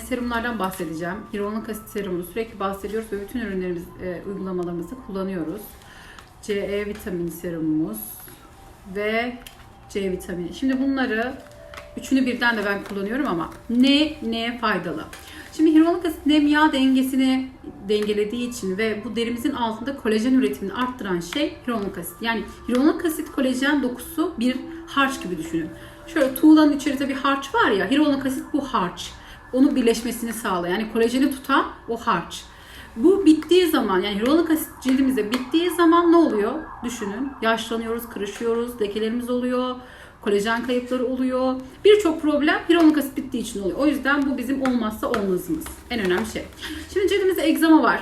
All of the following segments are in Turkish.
Serumlardan bahsedeceğim. Hyaluronik asit serumunu sürekli bahsediyoruz ve bütün ürünlerimiz, e, uygulamalarımızda kullanıyoruz. CE vitamini serumumuz ve C vitamini. Şimdi bunları üçünü birden de ben kullanıyorum ama ne neye faydalı? Şimdi hyaluronik asit nem yağ dengesini dengelediği için ve bu derimizin altında kolajen üretimini arttıran şey hyaluronik asit. Yani hyaluronik asit kolajen dokusu bir harç gibi düşünün. Şöyle tuğlanın içerisinde bir harç var ya, hyaluronik asit bu harç. Onu birleşmesini sağlıyor. Yani kolajeni tutan o harç. Bu bittiği zaman yani hyaluronik asit cildimizde bittiği zaman ne oluyor? Düşünün. Yaşlanıyoruz, kırışıyoruz, lekelerimiz oluyor, kolajen kayıpları oluyor. Birçok problem hyaluronik asit bittiği için oluyor. O yüzden bu bizim olmazsa olmazımız. En önemli şey. Şimdi cildimizde egzama var.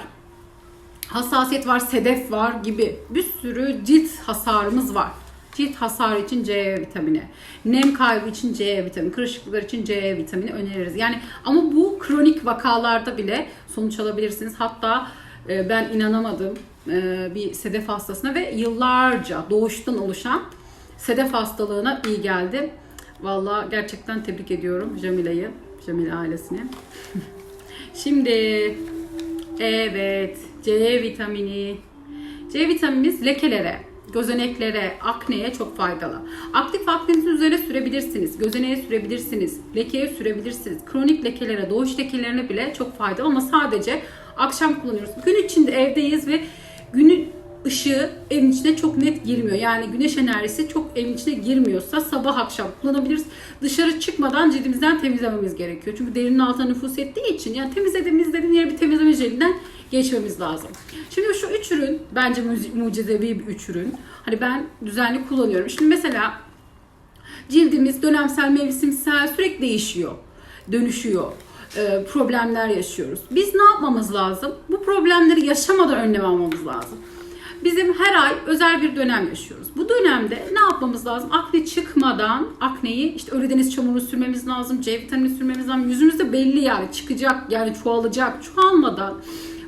Hassasiyet var, sedef var gibi bir sürü cilt hasarımız var. Cilt hasarı için C vitamini, nem kaybı için C vitamini, kırışıklıklar için C vitamini öneririz. Yani ama bu kronik vakalarda bile sonuç alabilirsiniz. Hatta e, ben inanamadım e, bir sedef hastasına ve yıllarca doğuştan oluşan sedef hastalığına iyi geldi. Vallahi gerçekten tebrik ediyorum Jamile'yi, Jamile ailesini. Şimdi evet C vitamini. C vitaminimiz lekelere, gözeneklere, akneye çok faydalı. Aktif aknenizin üzerine sürebilirsiniz. Gözeneğe sürebilirsiniz. Lekeye sürebilirsiniz. Kronik lekelere, doğuş lekelerine bile çok faydalı ama sadece akşam kullanıyoruz. Gün içinde evdeyiz ve günün ışığı evin içine çok net girmiyor. Yani güneş enerjisi çok evin içine girmiyorsa sabah akşam kullanabiliriz. Dışarı çıkmadan cildimizden temizlememiz gerekiyor. Çünkü derinin altına nüfus ettiği için yani temizlediğimiz dediğin yere bir temizleme jelinden geçmemiz lazım. Şimdi şu üç ürün bence mu- mucizevi bir üç ürün. Hani ben düzenli kullanıyorum. Şimdi mesela cildimiz dönemsel, mevsimsel sürekli değişiyor, dönüşüyor. Ee, problemler yaşıyoruz. Biz ne yapmamız lazım? Bu problemleri yaşamadan önlem almamız lazım. Bizim her ay özel bir dönem yaşıyoruz. Bu dönemde ne yapmamız lazım? Akne çıkmadan akneyi işte Ölüdeniz çamuru sürmemiz lazım, C vitamini sürmemiz lazım. Yüzümüzde belli yani çıkacak yani çoğalacak. Çoğalmadan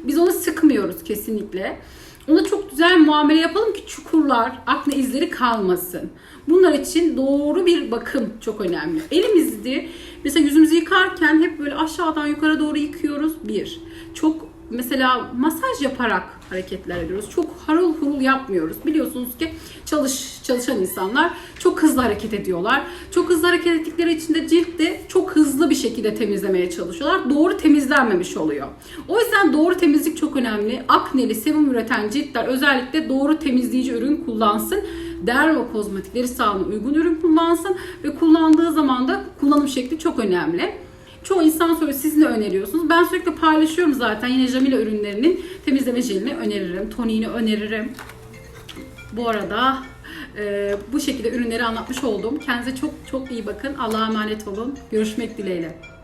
biz onu sıkmıyoruz kesinlikle. Ona çok güzel muamele yapalım ki çukurlar, akne izleri kalmasın. Bunlar için doğru bir bakım çok önemli. Elimizde mesela yüzümüzü yıkarken hep böyle aşağıdan yukarı doğru yıkıyoruz. Bir. Çok mesela masaj yaparak hareketler ediyoruz. Çok harıl hurul yapmıyoruz. Biliyorsunuz ki çalış çalışan insanlar çok hızlı hareket ediyorlar. Çok hızlı hareket ettikleri için de cilt de çok hızlı bir şekilde temizlemeye çalışıyorlar. Doğru temizlenmemiş oluyor. O yüzden doğru temizlik çok önemli. Akneli, sebum üreten ciltler özellikle doğru temizleyici ürün kullansın. Dermo kozmetikleri sağlığına uygun ürün kullansın ve kullandığı zaman da kullanım şekli çok önemli. Çoğu insan soruyor siz ne öneriyorsunuz? Ben sürekli paylaşıyorum zaten yine Jamila ürünlerinin temizleme jelini öneririm. Toniğini öneririm. Bu arada e, bu şekilde ürünleri anlatmış oldum. Kendinize çok çok iyi bakın. Allah'a emanet olun. Görüşmek dileğiyle.